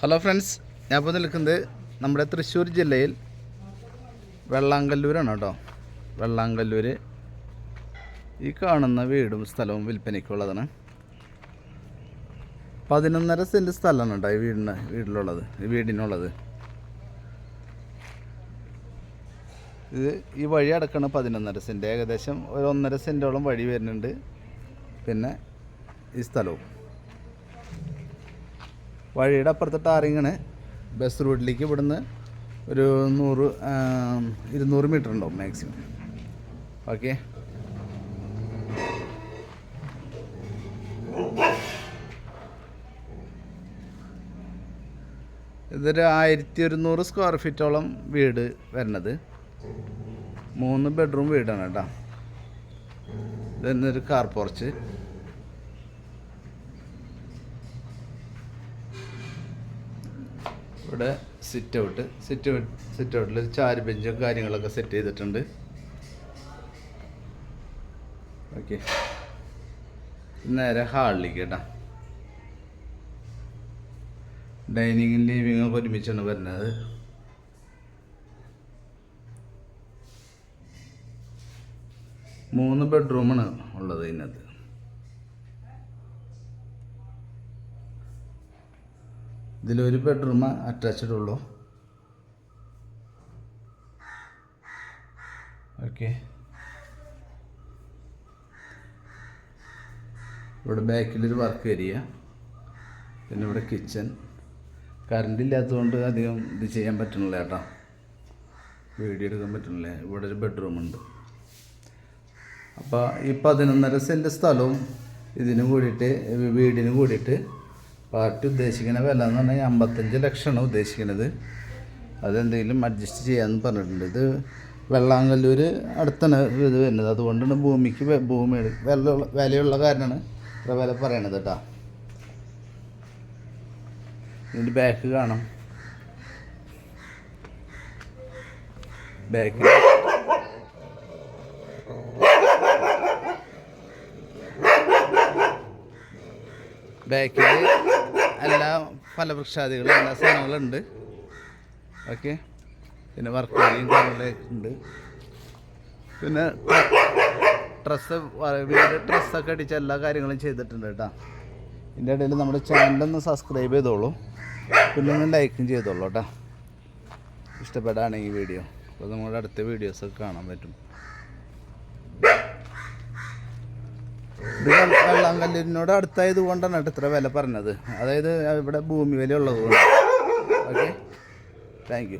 Hello friends ഞാൻ ഇപ്പോൾ നിൽക്കുന്നത് നമ്മുടെ തൃശ്ശൂർ ജില്ലയിൽ വെള്ളാങ്കല്ലൂരാണ് കേട്ടോ. വെള്ളാങ്കല്ലൂർ ഈ കാണുന്ന വീടും സ്ഥലവും വിൽപ്പനയ്ക്കുള്ളതാണ്. പതിനൊന്നര സെന്റ് സ്ഥലമാണ് കേട്ടോ ഈ വീടിന് വീട്ടിലുള്ളത് ഈ വീടിനുള്ളത്. ഇത് ഈ വഴി അടക്കണ പതിനൊന്നര സെന്റ് ഏകദേശം ഒരു ഒന്നര സെന്റോളം വഴി വരുന്നുണ്ട്. പിന്നെ ഈ സ്ഥലവും. വഴിയുടെ അപ്പുറത്തെ ടാറിങ്ങാണ് ബസ് റൂട്ടിലേക്ക് ഇവിടുന്ന് ഒരു നൂറ് ഇരുന്നൂറ് മീറ്റർ ഉണ്ടാവും മാക്സിമം ഓക്കെ ഇതൊരു ആയിരത്തി ഒരുന്നൂറ് സ്ക്വയർ ഫീറ്റോളം വീട് വരുന്നത്. മൂന്ന് ബെഡ്റൂം വീടാണ് കേട്ടോ. ഇതൊരു കാർ പോർച്ച് ഇവിടെ sit out sit out sit ഔട്ടിൽ ചാരി ബെഞ്ചും കാര്യങ്ങളൊക്കെ സെറ്റ് ചെയ്തിട്ടുണ്ട്. ഓക്കെ നേരെ ഹാളിലേക്ക് കേട്ടോ. ഡൈനിങ്ങും ലിവിങ്ങും ഒക്കെ ഒരുമിച്ചാണ് വരുന്നത്. മൂന്ന് ബെഡ്റൂമാണ് ഉള്ളത് ഇതിനകത്ത്. ഇതിലൊരു ബെഡ്റൂം അറ്റാച്ച്ഡ് ഉള്ളൂ. ഓക്കെ ഇവിടെ ബാക്കിലൊരു വർക്ക് ഏരിയ പിന്നെ ഇവിടെ കിച്ചൺ കറണ്ട് ഇല്ലാത്തതുകൊണ്ട് അധികം ഇത് ചെയ്യാൻ പറ്റണില്ല കേട്ടോ. വീഡിയോ എടുക്കാൻ പറ്റണില്ല ഇവിടെ ഒരു ബെഡ്റൂം ഉണ്ട്. അപ്പോൾ ഈ പതിനൊന്നര സെന്റ് സ്ഥലവും ഇതിനും കൂടിയിട്ട് വീടിനും കൂടിയിട്ട് പാർട്ടി ഉദ്ദേശിക്കുന്ന വില എന്ന് പറഞ്ഞാൽ അമ്പത്തഞ്ച് ലക്ഷമാണ് ഉദ്ദേശിക്കുന്നത്. അതെന്തെങ്കിലും അഡ്ജസ്റ്റ് ചെയ്യാമെന്ന് പറഞ്ഞിട്ടുണ്ട്. ഇത് വെള്ളാങ്കല്ലൂർ അടുത്താണ് ഇത് വരുന്നത്. അതുകൊണ്ടാണ് ഭൂമിക്ക് ഭൂമി വില വിലയുള്ള കാരണമാണ് ഇത്ര വില പറയണത് കേട്ടോ. ഇതിന്റെ ബാക്ക് കാണാം. ബാക്കിൽ ബാക്കിൽ എല്ലാ പല വൃക്ഷാദികളും എല്ലാ സാധനങ്ങളുണ്ട്. ഓക്കെ. പിന്നെ വർക്ക് ഏരിയയും കാര്യങ്ങളൊക്കെ ഉണ്ട്. പിന്നെ ഡ്രസ്സ് വീട് ഡ്രസ്സൊക്കെ അടിച്ച എല്ലാ കാര്യങ്ങളും ചെയ്തിട്ടുണ്ട് കേട്ടോ. ഇതിന്റെ ഇടയിൽ നമ്മുടെ ചാനലൊന്ന് സബ്സ്ക്രൈബ് ചെയ്തോളൂ. പിന്നെ ഒന്ന് ലൈക്കും ചെയ്തോളൂ കേട്ടോ. ഇഷ്ടപ്പെടാണ് ഈ വീഡിയോ. അപ്പോൾ നമ്മുടെ അടുത്ത വീഡിയോസൊക്കെ കാണാൻ പറ്റും. ഇത് വെള്ള- വെള്ളാങ്കല്ലിനോട് അടുത്തായത് കൊണ്ടാണ് കേട്ടോ ഇത്ര വില പറഞ്ഞത്. അതായത് ഇവിടെ ഭൂമി വില ഉള്ളത് കൊണ്ട്. Okay thank you